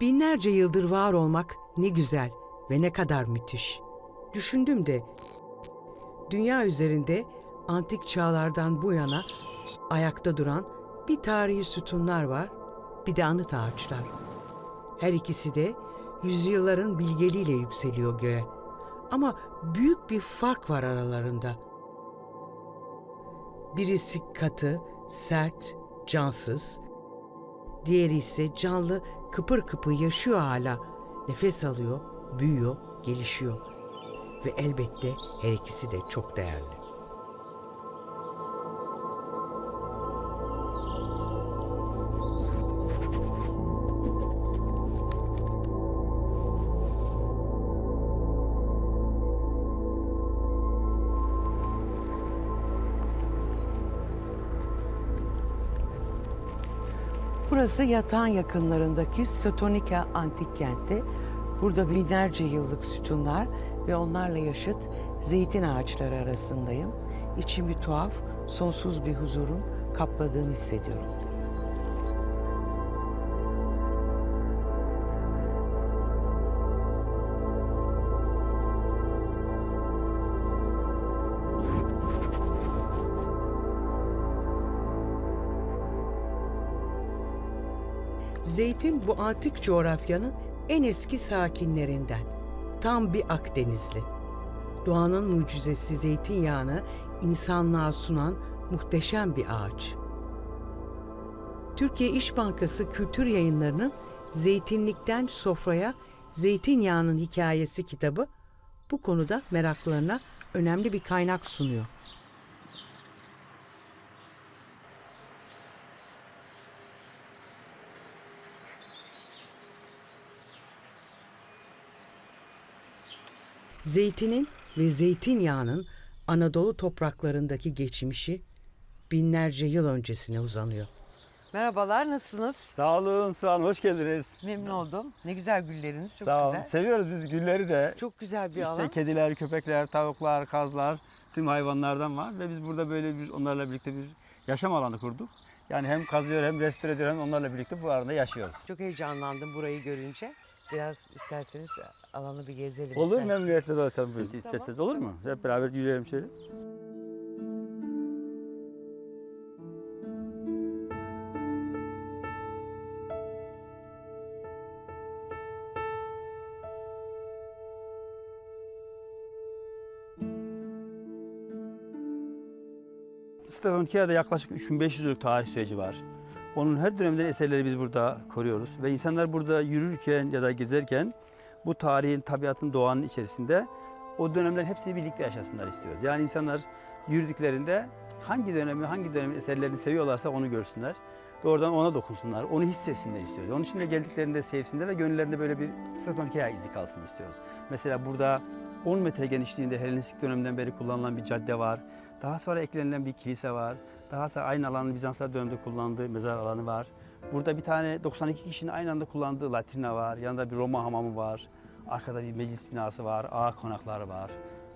Binlerce yıldır var olmak ne güzel ve ne kadar müthiş. Düşündüm de dünya üzerinde antik çağlardan bu yana ayakta duran bir tarihi sütunlar var, bir de anıt ağaçlar. Her ikisi de yüzyılların bilgeliğiyle yükseliyor göğe. Ama büyük bir fark var aralarında. Birisi katı, sert, cansız. Diğeri ise canlı, kıpır kıpır yaşıyor hala. Nefes alıyor, büyüyor, gelişiyor. Ve elbette her ikisi de çok değerli. Burası yatağın yakınlarındaki Sotonika antik kenti. Burada binlerce yıllık sütunlar ve onlarla yaşıt zeytin ağaçları arasındayım. İçim bir tuhaf, sonsuz bir huzurun kapladığını hissediyorum. Zeytin bu antik coğrafyanın en eski sakinlerinden. Tam bir Akdenizli. Doğanın mucizesi zeytinyağını insanlığa sunan muhteşem bir ağaç. Türkiye İş Bankası Kültür Yayınları'nın Zeytinlikten Sofraya Zeytinyağının Hikayesi kitabı bu konuda meraklılarına önemli bir kaynak sunuyor. Zeytinin ve zeytinyağının Anadolu topraklarındaki geçmişi binlerce yıl öncesine uzanıyor. Merhabalar, nasılsınız? Sağ olun, sağ olun. Hoş geldiniz. Memnun oldum. Ne güzel gülleriniz, çok sağ olun. güzel. Seviyoruz biz gülleri de. Çok güzel bir işte alan. kediler, köpekler, tavuklar, kazlar, tüm hayvanlardan var ve biz burada böyle bir onlarla birlikte bir yaşam alanı kurduk. Yani hem kazıyor hem restore ediyor hem onlarla birlikte bu arada yaşıyoruz. Çok heyecanlandım burayı görünce. Biraz isterseniz alanı bir gezelim. Olur isterseniz. memnuniyetle dolaşalım birlikte isterseniz olur mu? Hep beraber yürüyelim şöyle. Statonkia'da yaklaşık 3500 yıllık tarih süreci var. Onun her dönemden eserleri biz burada koruyoruz. Ve insanlar burada yürürken ya da gezerken bu tarihin, tabiatın, doğanın içerisinde o dönemler hepsini birlikte yaşasınlar istiyoruz. Yani insanlar yürüdüklerinde hangi dönemi, hangi dönemin eserlerini seviyorlarsa onu görsünler. Doğrudan ona dokunsunlar, onu hissetsinler istiyoruz. Onun için de geldiklerinde sevsinler ve gönüllerinde böyle bir Statonkia izi kalsın istiyoruz. Mesela burada 10 metre genişliğinde Helenistik dönemden beri kullanılan bir cadde var. Daha sonra eklenilen bir kilise var. Daha sonra aynı alanın Bizanslar döneminde kullandığı mezar alanı var. Burada bir tane 92 kişinin aynı anda kullandığı latrina var. Yanında bir Roma hamamı var. Arkada bir meclis binası var. Ağa konakları var.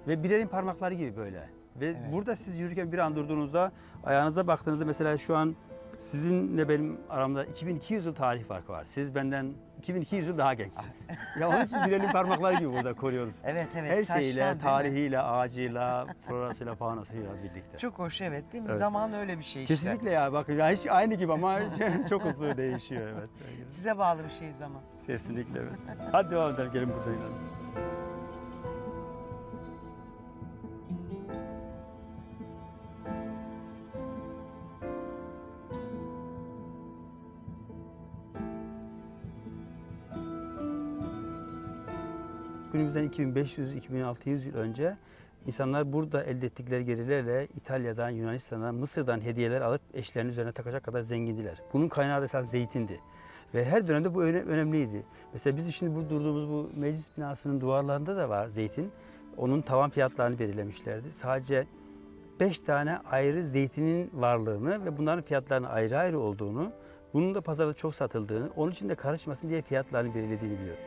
Ve birerin parmakları gibi böyle. Ve burada siz yürürken bir an durduğunuzda ayağınıza baktığınızda mesela şu an sizinle benim aramda 2200 yıl tarih farkı var. Siz benden 2200 yıl daha gençsiniz. ya onun için birerin parmakları gibi burada koruyoruz. Evet evet. Her şeyle, tarihiyle, ağacıyla, florasıyla, faunasıyla birlikte. Çok hoş evet değil mi? Evet. Zaman öyle bir şey işte. Kesinlikle ya bakın ya hiç aynı gibi ama çok hızlı değişiyor evet. Size bağlı bir şey zaman. Kesinlikle evet. Hadi devam edelim gelin burada inelim. Günümüzden 2500-2600 yıl önce insanlar burada elde ettikleri gelirlerle İtalya'dan, Yunanistan'dan, Mısır'dan hediyeler alıp eşlerinin üzerine takacak kadar zengindiler. Bunun kaynağı da esas zeytindi. Ve her dönemde bu öne- önemliydi. Mesela biz şimdi bu durduğumuz bu meclis binasının duvarlarında da var zeytin. Onun tavan fiyatlarını belirlemişlerdi. Sadece 5 tane ayrı zeytinin varlığını ve bunların fiyatlarının ayrı ayrı olduğunu, bunun da pazarda çok satıldığını, onun için de karışmasın diye fiyatlarını belirlediğini biliyorum.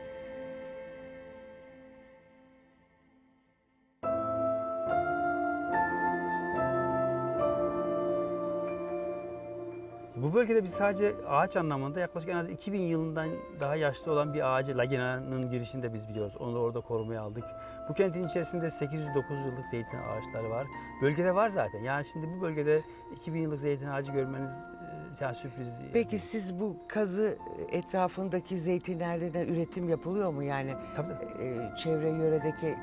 Bölgede biz sadece ağaç anlamında yaklaşık en az 2000 yılından daha yaşlı olan bir ağacı Lagina'nın girişinde biz biliyoruz. Onu da orada korumaya aldık. Bu kentin içerisinde 800-900 yıllık zeytin ağaçları var. Bölgede var zaten. Yani şimdi bu bölgede 2000 yıllık zeytin ağacı görmeniz e, yani sürpriz. Peki siz bu kazı etrafındaki zeytinlerden üretim yapılıyor mu? Yani Tabii tabii. e, çevre yöredeki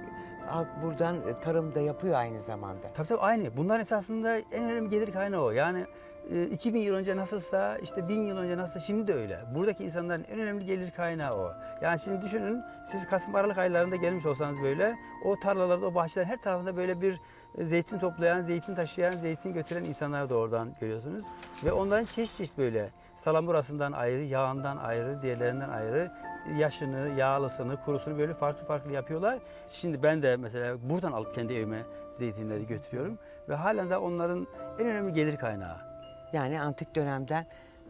halk buradan e, tarım da yapıyor aynı zamanda. Tabii tabii aynı. Bunlar esasında en önemli gelir kaynağı o. Yani e, 2000 yıl önce nasılsa işte 1000 yıl önce nasılsa şimdi de öyle. Buradaki insanların en önemli gelir kaynağı o. Yani şimdi düşünün siz Kasım Aralık aylarında gelmiş olsanız böyle o tarlalarda o bahçelerin her tarafında böyle bir e, zeytin toplayan, zeytin taşıyan, zeytin götüren insanlar da oradan görüyorsunuz. Ve onların çeşit çeşit böyle salamurasından ayrı, yağından ayrı, diğerlerinden ayrı yaşını, yağlısını, kurusunu böyle farklı farklı yapıyorlar. Şimdi ben de mesela buradan alıp kendi evime zeytinleri götürüyorum ve halen de onların en önemli gelir kaynağı. Yani antik dönemden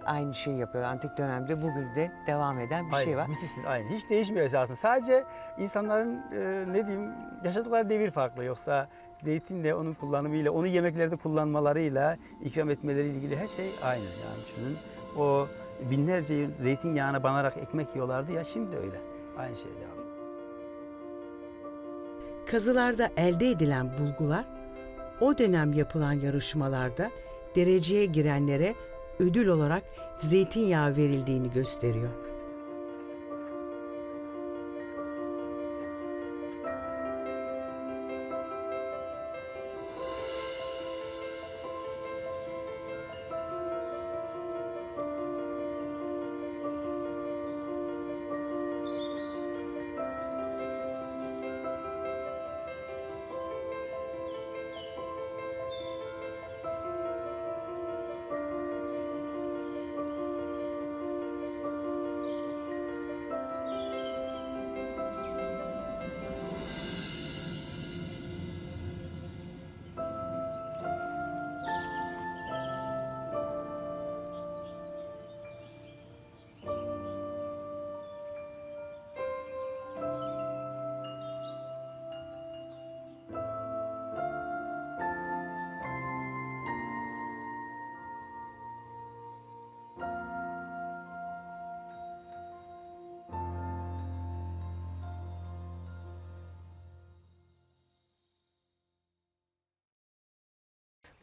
aynı şeyi yapıyor. Antik dönemde bugün de devam eden bir Aynı, şey var. Müthiş, aynı. Hiç değişmiyor esasında. Sadece insanların e, ne diyeyim yaşadıkları devir farklı. Yoksa zeytinle, onun kullanımıyla, onu yemeklerde kullanmalarıyla, ikram etmeleriyle ilgili her şey aynı. Yani düşünün o binlerce yıl zeytinyağına banarak ekmek yiyorlardı ya şimdi öyle. Aynı şey devam. Kazılarda elde edilen bulgular o dönem yapılan yarışmalarda dereceye girenlere ödül olarak zeytinyağı verildiğini gösteriyor.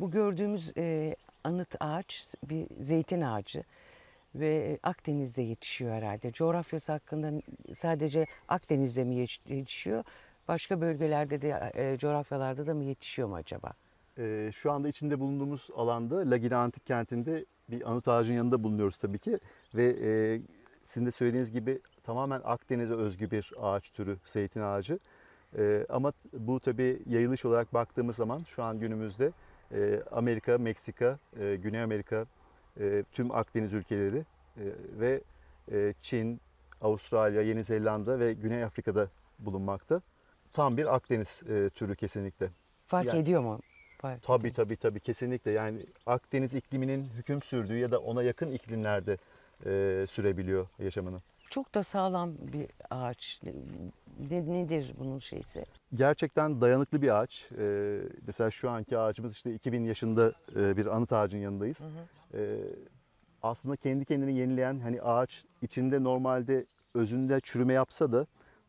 Bu gördüğümüz e, anıt ağaç bir zeytin ağacı ve Akdeniz'de yetişiyor herhalde. Coğrafyası hakkında sadece Akdeniz'de mi yetiş- yetişiyor? Başka bölgelerde de e, coğrafyalarda da mı yetişiyor mu acaba? Ee, şu anda içinde bulunduğumuz alanda Lagina Antik Kenti'nde bir anıt ağacın yanında bulunuyoruz tabii ki. Ve e, sizin de söylediğiniz gibi tamamen Akdeniz'e özgü bir ağaç türü, zeytin ağacı. E, ama bu tabii yayılış olarak baktığımız zaman şu an günümüzde e, Amerika, Meksika, e, Güney Amerika, e, tüm Akdeniz ülkeleri e, ve e, Çin, Avustralya, Yeni Zelanda ve Güney Afrika'da bulunmakta. Tam bir Akdeniz e, türü kesinlikle. Fark Yani- ediyor mu? Fark Tabii tabii tabii kesinlikle yani Akdeniz ikliminin hüküm sürdüğü ya da ona yakın iklimlerde e, sürebiliyor yaşamını. Çok da sağlam bir ağaç. Ne, nedir bunun şeysi? Gerçekten dayanıklı bir ağaç. E, mesela şu anki ağacımız işte 2000 yaşında e, bir anıt ağacın yanındayız. E, aslında kendi kendini yenileyen hani ağaç içinde normalde özünde çürüme yapsa da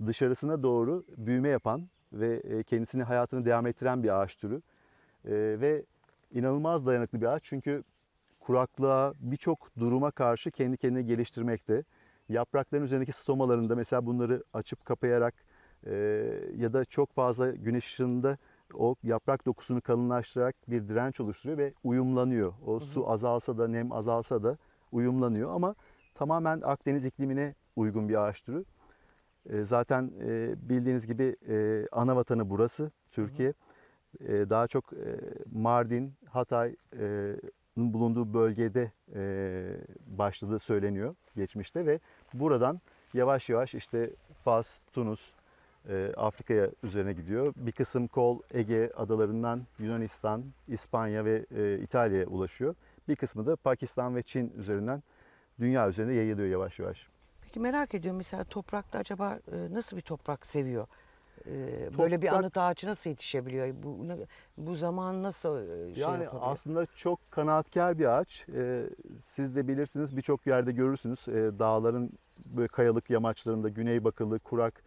dışarısına doğru büyüme yapan ve e, kendisini hayatını devam ettiren bir ağaç türü. E, ve inanılmaz dayanıklı bir ağaç çünkü kuraklığa birçok duruma karşı kendi kendini geliştirmekte. Yaprakların üzerindeki stomalarında mesela bunları açıp kapayarak e, ya da çok fazla güneş ışığında o yaprak dokusunu kalınlaştırarak bir direnç oluşturuyor ve uyumlanıyor. O su azalsa da nem azalsa da uyumlanıyor ama tamamen Akdeniz iklimine uygun bir ağaç türü. E, zaten e, bildiğiniz gibi e, ana vatanı burası Türkiye. E, daha çok e, Mardin, Hatay'ın bulunduğu bölgede e, başladığı söyleniyor geçmişte ve buradan yavaş yavaş işte Fas, Tunus, e, Afrika'ya üzerine gidiyor. Bir kısım kol Ege adalarından Yunanistan, İspanya ve e, İtalya'ya ulaşıyor. Bir kısmı da Pakistan ve Çin üzerinden dünya üzerinde yayılıyor yavaş yavaş. Peki merak ediyorum mesela toprakta acaba nasıl bir toprak seviyor Ee, böyle bir Toprak- anıt ağacı nasıl yetişebiliyor? Bu bu zaman nasıl e, şey Yani yapabiliyor? aslında çok kanaatkar bir ağaç. Ee, siz de bilirsiniz birçok yerde görürsünüz. Ee, dağların böyle kayalık yamaçlarında güneybatılı, kurak,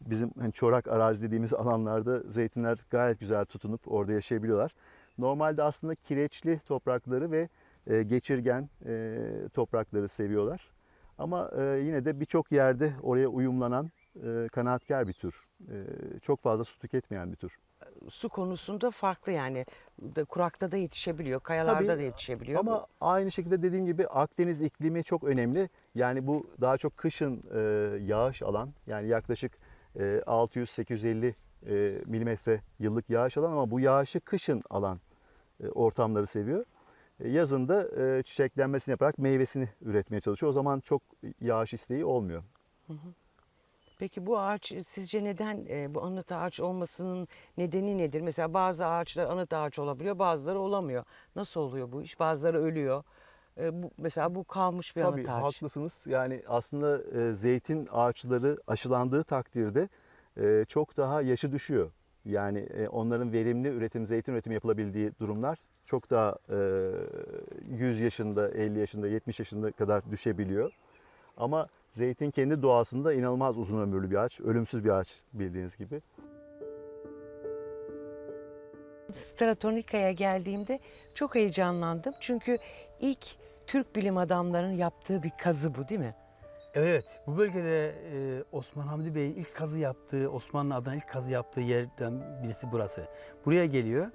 bizim hani çorak arazi dediğimiz alanlarda zeytinler gayet güzel tutunup orada yaşayabiliyorlar. Normalde aslında kireçli toprakları ve e, geçirgen e, toprakları seviyorlar. Ama e, yine de birçok yerde oraya uyumlanan e, kanaatkar bir tür. E, çok fazla su tüketmeyen bir tür. Su konusunda farklı yani. Kurakta da yetişebiliyor, kayalarda Tabii, da yetişebiliyor. Ama aynı şekilde dediğim gibi Akdeniz iklimi çok önemli. Yani bu daha çok kışın e, yağış alan yani yaklaşık e, 600-850 e, milimetre yıllık yağış alan ama bu yağışı kışın alan e, ortamları seviyor. E, yazın da e, çiçeklenmesini yaparak meyvesini üretmeye çalışıyor. O zaman çok yağış isteği olmuyor. Peki bu ağaç sizce neden e, bu anıt ağaç olmasının nedeni nedir? Mesela bazı ağaçlar anıt ağaç olabiliyor, bazıları olamıyor. Nasıl oluyor bu iş? Bazıları ölüyor. E, bu, mesela bu kalmış bir Tabii anıt ağaç. haklısınız. Yani aslında e, zeytin ağaçları aşılandığı takdirde e, çok daha yaşı düşüyor. Yani e, onların verimli üretim, zeytin üretimi yapılabildiği durumlar çok daha e, 100 yaşında, 50 yaşında, 70 yaşında kadar düşebiliyor. Ama zeytin kendi doğasında inanılmaz uzun ömürlü bir ağaç, ölümsüz bir ağaç bildiğiniz gibi. Stratonika'ya geldiğimde çok heyecanlandım. Çünkü ilk Türk bilim adamlarının yaptığı bir kazı bu değil mi? Evet, bu bölgede e, Osman Hamdi Bey'in ilk kazı yaptığı, Osmanlı adına ilk kazı yaptığı yerden birisi burası. Buraya geliyor,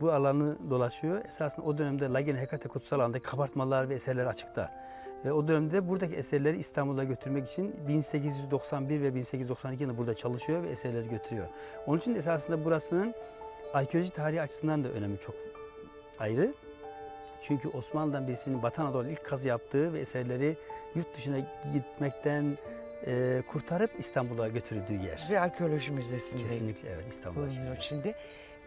bu alanı dolaşıyor. Esasında o dönemde Lagene Hekate kutsal alandaki kabartmalar ve eserler açıkta. O dönemde de buradaki eserleri İstanbul'a götürmek için 1891 ve 1892 yılında burada çalışıyor ve eserleri götürüyor. Onun için esasında burasının arkeoloji tarihi açısından da önemi çok ayrı. Çünkü Osmanlı'dan birisinin Batı Anadolu ilk kazı yaptığı ve eserleri yurt dışına gitmekten e, kurtarıp İstanbul'a götürdüğü yer. Ve arkeoloji müzesinde Kesinlikle evet İstanbul'a. bulunuyor şimdi.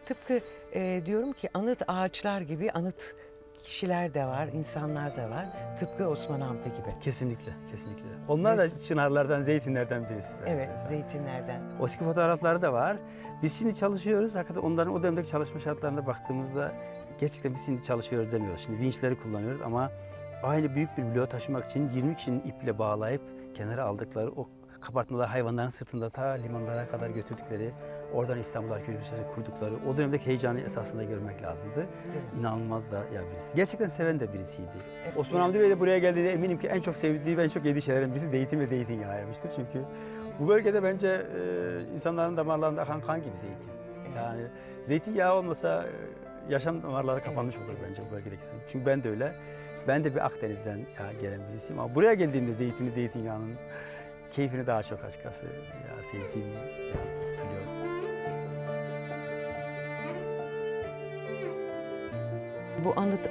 Tıpkı e, diyorum ki anıt ağaçlar gibi anıt kişiler de var, insanlar da var. Tıpkı Osman Hamdi gibi. Kesinlikle, kesinlikle. Onlar da Biz- çınarlardan, zeytinlerden birisi. bence. Evet, zeytinlerden. O eski fotoğrafları da var. Biz şimdi çalışıyoruz. Hakikaten onların o dönemdeki çalışma şartlarına baktığımızda gerçekten biz şimdi çalışıyoruz demiyoruz. Şimdi vinçleri kullanıyoruz ama aynı büyük bir bloğu taşımak için 20 kişinin iple bağlayıp kenara aldıkları o kabartmalar hayvanların sırtında ta limanlara kadar götürdükleri, oradan İstanbul Arkeoloji Müzesi kurdukları, o dönemdeki heyecanı esasında görmek lazımdı. İnanılmaz da ya birisi. Gerçekten seven de birisiydi. Osman Hamdi Bey de buraya geldiğinde eminim ki en çok sevdiği ve en çok yediği şeylerden birisi zeytin ve zeytinyağıymıştır. Çünkü bu bölgede bence e, insanların damarlarında akan kan gibi zeytin. Yani zeytinyağı olmasa e, yaşam damarları kapanmış olur bence bu bölgedeki. Çünkü ben de öyle. Ben de bir Akdeniz'den ya, gelen birisiyim ama buraya geldiğimde zeytini, zeytinyağının keyfini daha çok açıkçası ya sevdiğim ya, hatırlıyorum. Bu anıt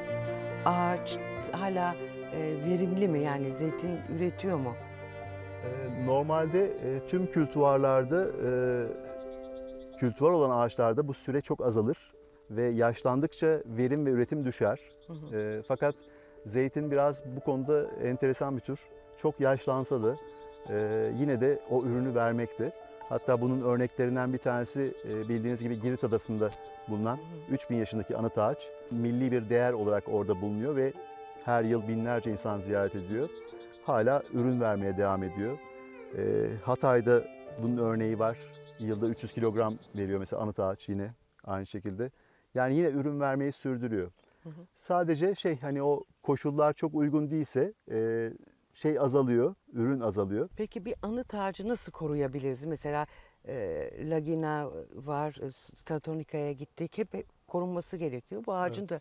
ağaç hala e, verimli mi? Yani zeytin üretiyor mu? Ee, Normalde e, tüm kültuvarlarda, e, kültuvar olan ağaçlarda bu süre çok azalır ve yaşlandıkça verim ve üretim düşer. E, fakat zeytin biraz bu konuda enteresan bir tür. Çok yaşlansa da e, yine de o ürünü vermekte. Hatta bunun örneklerinden bir tanesi e, bildiğiniz gibi Girit Adası'nda bulunan 3000 yaşındaki anıt ağaç. Milli bir değer olarak orada bulunuyor ve her yıl binlerce insan ziyaret ediyor. Hala ürün vermeye devam ediyor. E, Hatay'da bunun örneği var. Yılda 300 kilogram veriyor mesela anıt ağaç yine aynı şekilde. Yani yine ürün vermeyi sürdürüyor. Sadece şey hani o koşullar çok uygun değilse e, şey azalıyor, ürün azalıyor. Peki bir anıt ağacı nasıl koruyabiliriz? Mesela e, Lagina var, e, Stratonika'ya gittik. Hep korunması gerekiyor. Bu ağacın da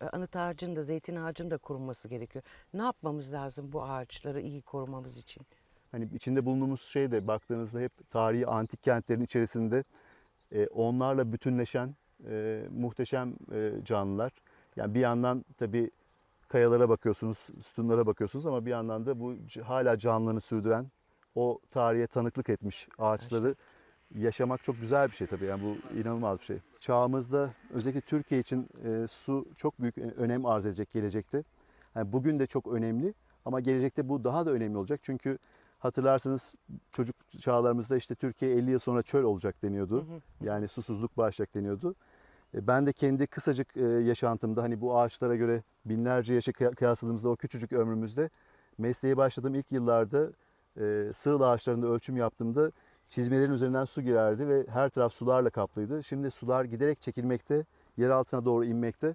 e, anıt ağacın da zeytin ağacın da korunması gerekiyor. Ne yapmamız lazım bu ağaçları iyi korumamız için? Hani içinde bulunduğumuz şey de baktığınızda hep tarihi antik kentlerin içerisinde e, onlarla bütünleşen e, muhteşem e, canlılar. Yani bir yandan tabii kayalara bakıyorsunuz, sütunlara bakıyorsunuz ama bir yandan da bu hala canlılığını sürdüren o tarihe tanıklık etmiş ağaçları yaşamak çok güzel bir şey tabii. Yani bu inanılmaz bir şey. Çağımızda özellikle Türkiye için e, su çok büyük ö- önem arz edecek gelecekte. Yani bugün de çok önemli ama gelecekte bu daha da önemli olacak. Çünkü Hatırlarsanız çocuk çağlarımızda işte Türkiye 50 yıl sonra çöl olacak deniyordu. Yani susuzluk başlayacak deniyordu. E, Ben de kendi kısacık e, yaşantımda hani bu ağaçlara göre binlerce yaşa kıya- kıyasladığımızda o küçücük ömrümüzde mesleğe başladığım ilk yıllarda e, sığıl ağaçlarında ölçüm yaptığımda çizmelerin üzerinden su girerdi ve her taraf sularla kaplıydı. Şimdi sular giderek çekilmekte, yer altına doğru inmekte.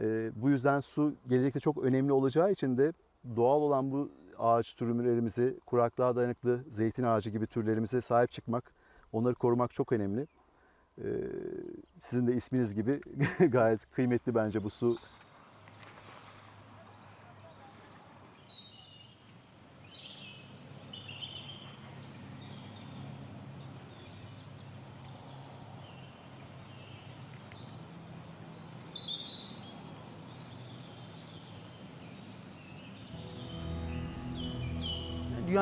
E, bu yüzden su gelecekte çok önemli olacağı için de doğal olan bu ağaç türümlerimizi, kuraklığa dayanıklı zeytin ağacı gibi türlerimize sahip çıkmak, onları korumak çok önemli. Ee, sizin de isminiz gibi gayet kıymetli bence bu su.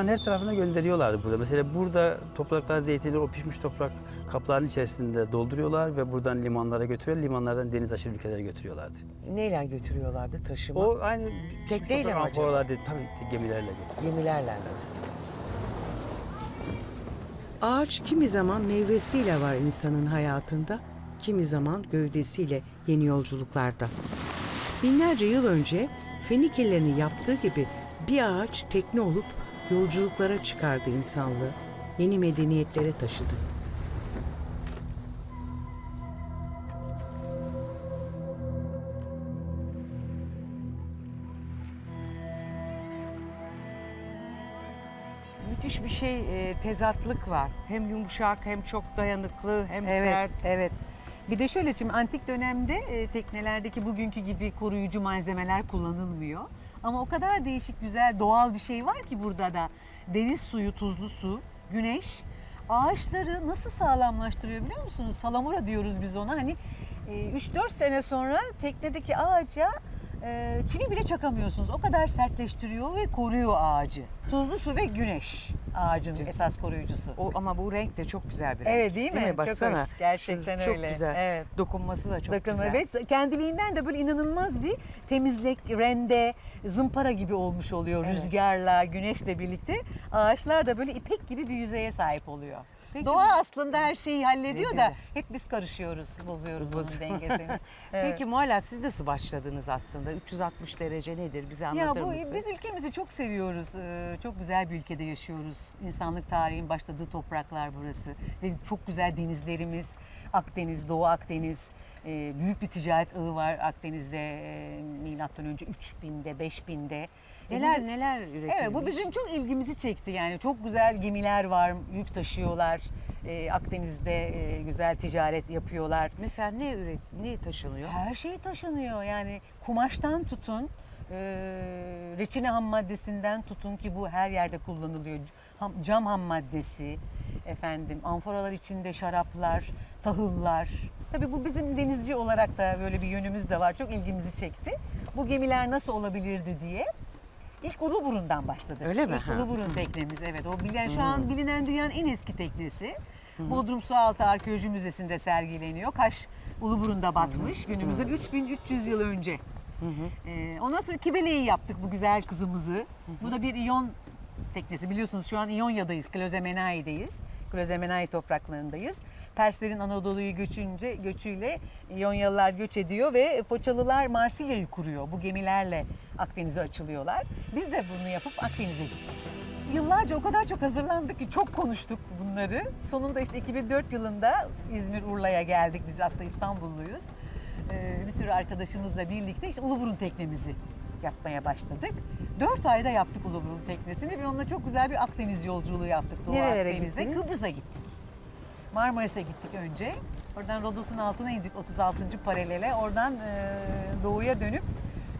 Dünyanın her tarafına gönderiyorlardı burada. Mesela burada topraklar zeytinleri o pişmiş toprak kapların içerisinde dolduruyorlar ve buradan limanlara götürüyor. Limanlardan deniz aşırı ülkelere götürüyorlardı. Neyle götürüyorlardı taşıma? O aynı pişmiş Tekneyle mi acaba? Tabii gemilerle götürüyor. Gemilerle. Ağaç kimi zaman meyvesiyle var insanın hayatında, kimi zaman gövdesiyle yeni yolculuklarda. Binlerce yıl önce Fenikelilerin yaptığı gibi bir ağaç tekne olup yolculuklara çıkardı insanlığı, yeni medeniyetlere taşıdı. Müthiş bir şey e, tezatlık var. Hem yumuşak hem çok dayanıklı hem Evet, sert. evet. Bir de şöyle şimdi antik dönemde e, teknelerdeki bugünkü gibi koruyucu malzemeler kullanılmıyor. Ama o kadar değişik güzel doğal bir şey var ki burada da. Deniz suyu, tuzlu su, güneş ağaçları nasıl sağlamlaştırıyor biliyor musunuz? Salamura diyoruz biz ona. Hani e, 3-4 sene sonra teknedeki ağaca e, çivi bile çakamıyorsunuz. O kadar sertleştiriyor ve koruyor ağacı. Tuzlu su ve güneş ağacın esas koruyucusu. O, ama bu renk de çok güzel bir renk. Evet değil mi? Çok Baksana. hoş. Gerçekten Şu- öyle. Çok güzel. Evet. Dokunması da çok Bakın güzel. ve kendiliğinden de böyle inanılmaz bir temizlik, rende, zımpara gibi olmuş oluyor Evet. rüzgarla, güneşle birlikte. Ağaçlar da böyle ipek gibi bir yüzeye sahip oluyor. Peki- Doğa aslında her şeyi hallediyor da Hallediyor. hep biz karışıyoruz, bozuyoruz onun dengesini. Evet. Peki Mualla siz nasıl başladınız aslında? 360 derece nedir? Bize Ya anlatır bu mısın? biz ülkemizi çok seviyoruz. Ee, Çok güzel bir ülkede yaşıyoruz. İnsanlık tarihinin başladığı topraklar burası ve çok güzel denizlerimiz. Akdeniz, Doğu Akdeniz. Ee, Büyük bir ticaret ağı var Akdeniz'de e, milattan önce 3000'de, 5000'de. E, Neler neler üretilmiş? Evet bu bizim çok ilgimizi çekti yani çok güzel gemiler var, yük taşıyorlar. Ee, Akdeniz'de e, güzel ticaret yapıyorlar. Mesela ne üret ne taşınıyor? Her şey taşınıyor yani kumaştan tutun e, reçine ham maddesinden tutun ki bu her yerde kullanılıyor. Ham- cam ham maddesi efendim amforalar içinde şaraplar, tahıllar. Tabii bu bizim denizci olarak da böyle bir yönümüz de var. Çok ilgimizi çekti. Bu gemiler nasıl olabilirdi diye. İlk Uluburun'dan başladık. Öyle mi? İlk Ha. Uluburun teknemiz evet. O bilen şu an bilinen dünyanın en eski teknesi. Bodrum Sualtı Arkeoloji Müzesi'nde sergileniyor. Kaş Uluburun'da batmış günümüzden 3300 yıl önce. Ee, ondan sonra Kibele'yi yaptık bu güzel kızımızı. Bu da bir iyon teknesi. Biliyorsunuz şu an İonya'dayız, Klozemenai'deyiz. Klozemenai topraklarındayız. Perslerin Anadolu'yu göçünce göçüyle İonyalılar göç ediyor ve Foçalılar Marsilya'yı kuruyor. Bu gemilerle Akdeniz'e açılıyorlar. Biz de bunu yapıp Akdeniz'e gittik. Yıllarca o kadar çok hazırlandık ki çok konuştuk bunları. Sonunda işte 2004 yılında İzmir Urla'ya geldik. Biz aslında İstanbulluyuz. Ee, bir sürü arkadaşımızla birlikte işte Uluburun teknemizi yapmaya başladık. Dört ayda yaptık Uluburun teknesini ve onunla çok güzel bir Akdeniz yolculuğu yaptık Doğu Nerelere Akdeniz'de. gittiniz? Kıbrıs'a gittik. Marmaris'e gittik önce. Oradan Rodos'un altına indik 36. paralele. Oradan e, doğuya dönüp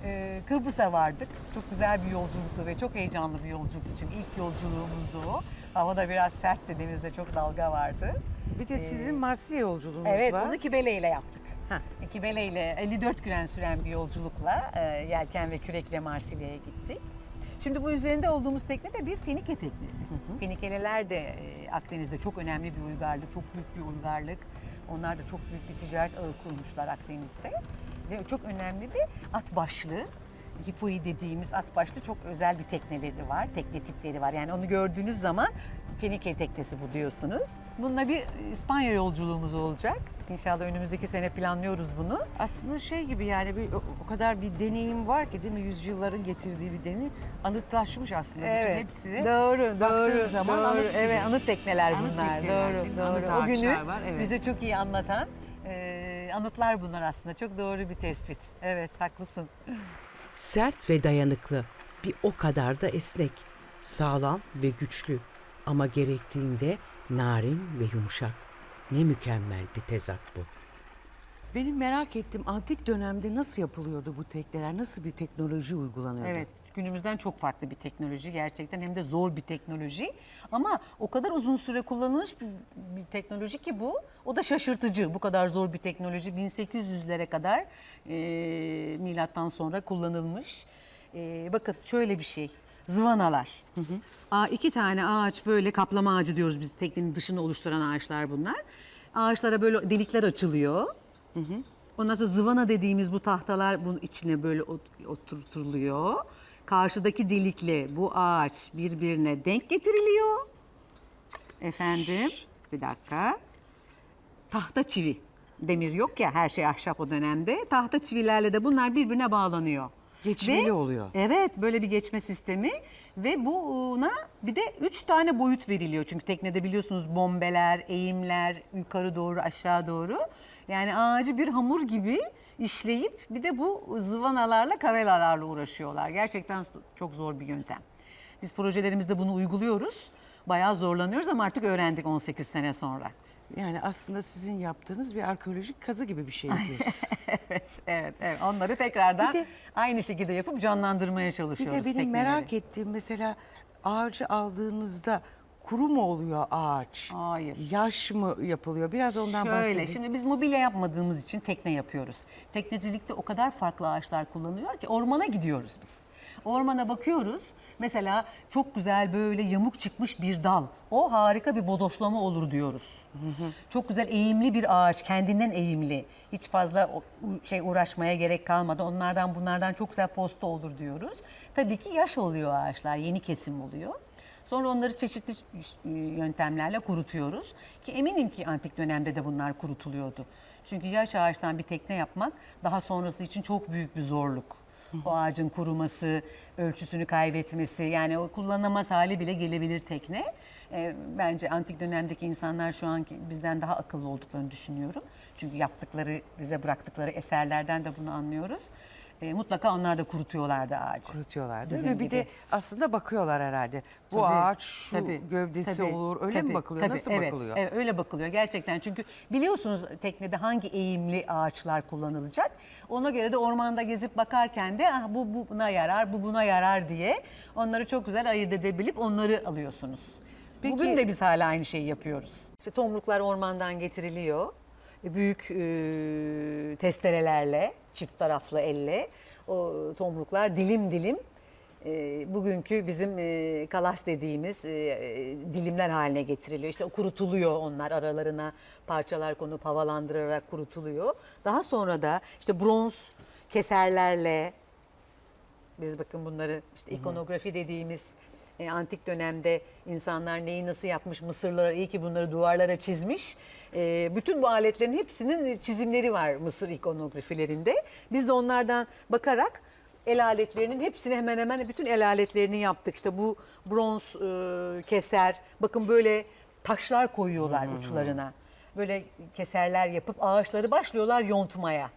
e, Kıbrıs'a vardık. Çok güzel bir yolculuktu ve çok heyecanlı bir yolculuktu. Çünkü ilk yolculuğumuzdu o. Havada biraz sertti, denizde çok dalga vardı. Bir de Ee, sizin Marsilya yolculuğunuz Evet, var. bunu Kibele ile yaptık. Heh. Kibele ile 54 gün süren bir yolculukla e, yelken ve kürekle Marsilya'ya gittik. Şimdi bu üzerinde olduğumuz tekne de bir Fenike teknesi. Fenikeliler de e, Akdeniz'de çok önemli bir uygarlık, çok büyük bir uygarlık. Onlar da çok büyük bir ticaret ağı kurmuşlar Akdeniz'de. Ve çok önemli de at başlı Hipoi dediğimiz at başlı çok özel bir tekneleri var, tekne tipleri var. Yani onu gördüğünüz zaman Fenike teknesi bu diyorsunuz. Bununla bir İspanya yolculuğumuz olacak. İnşallah önümüzdeki sene planlıyoruz bunu. Aslında şey gibi yani bir, o, kadar bir deneyim var ki değil mi? Yüzyılların getirdiği bir deneyim. Anıtlaşmış aslında bütün hepsini. Doğru, baktığın doğru. zaman doğru. anıt gibi. Evet, anıt tekneler Anıt bunlar. tekneler, doğru, doğru. Anıt o günü var, evet. bize çok iyi anlatan anıtlar bunlar aslında. Çok doğru bir tespit. Evet, haklısın. Sert ve dayanıklı, bir o kadar da esnek, sağlam ve güçlü ama gerektiğinde narin ve yumuşak. Ne mükemmel bir tezat bu. Benim merak ettiğim antik dönemde nasıl yapılıyordu bu tekneler? Nasıl bir teknoloji uygulanıyordu? Evet, günümüzden çok farklı bir teknoloji gerçekten hem de zor bir teknoloji. Ama o kadar uzun süre kullanılmış bir, bir teknoloji ki bu. O da şaşırtıcı. Bu kadar zor bir teknoloji 1800'lere kadar e, milattan sonra kullanılmış. E, bakın şöyle bir şey. Zıvanalar. Aa, iki tane ağaç böyle kaplama ağacı diyoruz biz teknenin dışını oluşturan ağaçlar bunlar. Ağaçlara böyle delikler açılıyor. Ondan sonra zıvana dediğimiz bu tahtalar bunun içine böyle ot- oturtuluyor. Karşıdaki delikle bu ağaç birbirine denk getiriliyor. Efendim, bir dakika. Tahta çivi. Demir yok ya her şey ahşap o dönemde. Tahta çivilerle de bunlar birbirine bağlanıyor. Geçmeli oluyor. Evet böyle bir geçme sistemi ve buna bir de üç tane boyut veriliyor. Çünkü teknede biliyorsunuz bombeler, eğimler yukarı doğru aşağı doğru. Yani ağacı bir hamur gibi işleyip bir de bu zıvanalarla kavelalarla uğraşıyorlar. Gerçekten çok zor bir yöntem. Biz projelerimizde bunu uyguluyoruz. Bayağı zorlanıyoruz ama artık öğrendik 18 sene sonra. Yani aslında sizin yaptığınız bir arkeolojik kazı gibi bir şey yapıyorsunuz. evet, evet, evet. Onları tekrardan Bir de- aynı şekilde yapıp canlandırmaya bir çalışıyoruz. de benim tekneleri. merak ettiğim mesela ağacı aldığınızda kuru mu oluyor ağaç? Hayır. Yaş mı yapılıyor? Biraz ondan Şöyle, bahsedin. şimdi biz mobilya yapmadığımız için tekne yapıyoruz. Teknecilikte o kadar farklı ağaçlar kullanılıyor ki ormana gidiyoruz biz. Ormana bakıyoruz. Mesela çok güzel böyle yamuk çıkmış bir dal. O harika bir bodoslama olur diyoruz. Çok güzel eğimli bir ağaç, kendinden eğimli. Hiç fazla şey uğraşmaya gerek kalmadı. Onlardan bunlardan çok güzel posta olur diyoruz. Tabii ki yaş oluyor ağaçlar, yeni kesim oluyor. Sonra onları çeşitli e, yöntemlerle kurutuyoruz. Ki eminim ki antik dönemde de bunlar kurutuluyordu. Çünkü yaş ağaçtan bir tekne yapmak daha sonrası için çok büyük bir zorluk. O ağacın kuruması, ölçüsünü kaybetmesi yani o kullanılamaz hali bile gelebilir tekne. E, bence antik dönemdeki insanlar şu anki bizden daha akıllı olduklarını düşünüyorum. Çünkü yaptıkları, bize bıraktıkları eserlerden de bunu anlıyoruz. E, mutlaka onlar da kurutuyorlardı ağacı. kurutuyorlar değil Bizim mi? Bir gibi. de aslında bakıyorlar herhalde. Bu Tabii, ağaç şu tabii, gövdesi tabii, olur. Öyle mi tabii, bakılıyor? tabii, Nasıl evet, bakılıyor? Evet öyle bakılıyor gerçekten. Çünkü biliyorsunuz teknede hangi eğimli ağaçlar kullanılacak. Ona göre de ormanda gezip bakarken de ah, bu buna yarar, bu buna yarar diye onları çok güzel ayırt edebilip onları alıyorsunuz. Peki- Bugün de biz hala aynı şeyi yapıyoruz. İşte tomruklar ormandan getiriliyor. Büyük e, testerelerle, çift taraflı elle o tomruklar dilim dilim e, bugünkü bizim e, kalas dediğimiz e, dilimler haline getiriliyor. İşte kurutuluyor onlar aralarına parçalar konup havalandırarak kurutuluyor. Daha sonra da işte bronz keserlerle biz bakın bunları işte ikonografi dediğimiz e, antik dönemde insanlar neyi nasıl yapmış Mısırlılar iyi ki bunları duvarlara çizmiş. E, bütün bu aletlerin hepsinin çizimleri var Mısır ikonografilerinde. Biz de onlardan bakarak el aletlerinin hepsini hemen hemen bütün el aletlerini yaptık. İşte bu bronz e, keser bakın böyle taşlar koyuyorlar uçlarına. Böyle keserler yapıp ağaçları başlıyorlar yontmaya.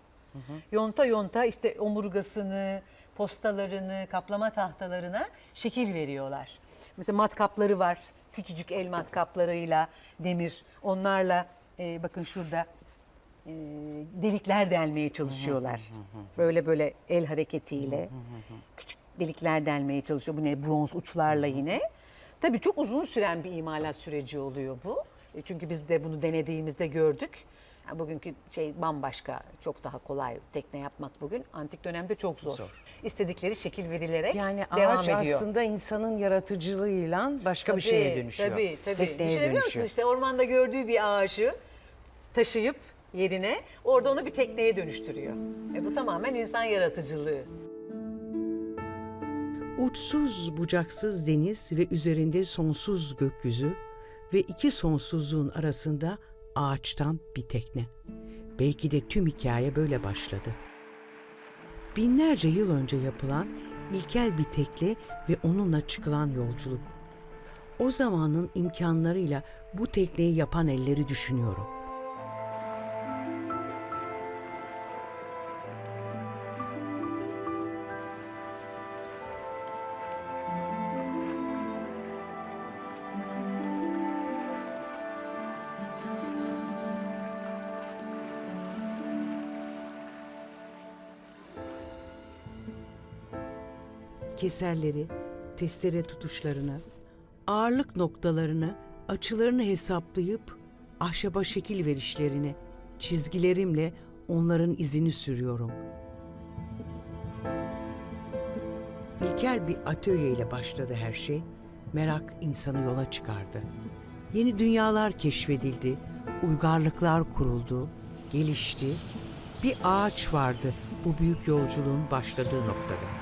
Yonta yonta işte omurgasını, postalarını, kaplama tahtalarına şekil veriyorlar. Mesela matkapları var. Küçücük el matkaplarıyla demir. Onlarla e, bakın şurada e, delikler delmeye çalışıyorlar. Böyle böyle el hareketiyle küçük delikler delmeye çalışıyor. Bu ne bronz uçlarla yine. Tabii çok uzun süren bir imalat süreci oluyor bu. E, Çünkü biz de bunu denediğimizde gördük. Bugünkü şey bambaşka, çok daha kolay tekne yapmak bugün. Antik dönemde çok zor. İstedikleri şekil verilerek Yani devam ağaç ediyor. aslında insanın yaratıcılığıyla başka bir şeye Tabii, dönüşüyor. Tabii tabii. Tekneye Düşünebiliyor musunuz? dönüşüyor. İşte ormanda gördüğü bir ağacı taşıyıp yerine orada onu bir tekneye dönüştürüyor. E bu tamamen insan yaratıcılığı. Uçsuz bucaksız deniz ve üzerinde sonsuz gökyüzü ve iki sonsuzluğun arasında ağaçtan bir tekne. Belki de tüm hikaye böyle başladı. Binlerce yıl önce yapılan ilkel bir tekle ve onunla çıkılan yolculuk. O zamanın imkanlarıyla bu tekneyi yapan elleri düşünüyorum. Keserleri, testere tutuşlarını, ağırlık noktalarını, açılarını hesaplayıp ahşaba şekil verişlerini, çizgilerimle onların izini sürüyorum. İlkel bir atölye ile başladı her şey. Merak insanı yola çıkardı. Yeni dünyalar keşfedildi, uygarlıklar kuruldu, gelişti. Bir ağaç vardı bu büyük yolculuğun başladığı noktada.